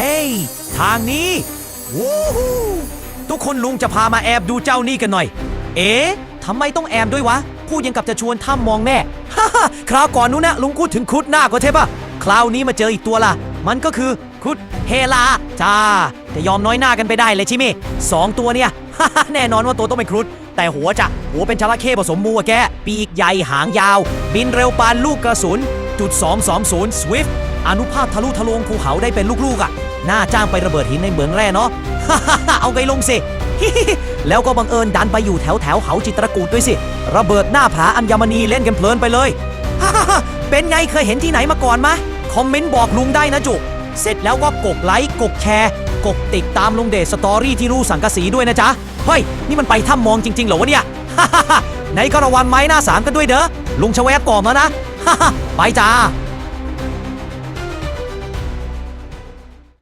ฮ้ยทางนี้วู้ฮูทุกคนลุงจะพามาแอบดูเจ้านี่กันหน่อย เอ๊ะทำไมต้องแอบด้วยวะ พูดยังกับจะชวนถ้ำมองแน่ฮ่าฮ่าคราวก่อนนู้นนะลุงพูดถึงครุฑหน้าก็เทปะคราวนี้มาเจออีกตัวละมันก็คือครุฑเฮลาจ้าจะยอมน้อยหน้ากันไปได้เลยใช่ไหมสองตัวเนี่ยฮ่าฮ่าแน่นอนว่าตัวต้องเป็นครุฑแต่หัวจะหัวเป็นจระเข้ผสมมูอะแก ปีกใหญ่หางยาว บินเร็วปานลูกกระสุน จุด 220 Swift อนุภาพทะลุทะลวงภูเขาได้เป็นลูกๆอะ น่าจ้างไประเบิดหินในเหมืองแร่เนาะ เอาไงลงสิ แล้วก็บังเอิญดันไปอยู่แถวแถวเขาจิตรกูดด้วยสิ ระเบิดหน้าผาอัญมณีเล่นกันเพลินไปเลย เป็นไงเคยเห็นที่ไหนมาก่อนมะ คอมเมนต์บอกลุงได้นะจุ เสร็จแล้วก็กดไลค์กดแชร์กดติดตามลุงเดชสตอรี่ที่รู้สังกะสีด้วยนะจ๊ะ เฮ้ย นี่มันไปถ้ำมองจริง ๆ เหรอวะเนี่ยไหนก็ระวังไม้หน้าสามกันด้วยเด้อลุงชะแวบก่อนแล้วนะไปจ้า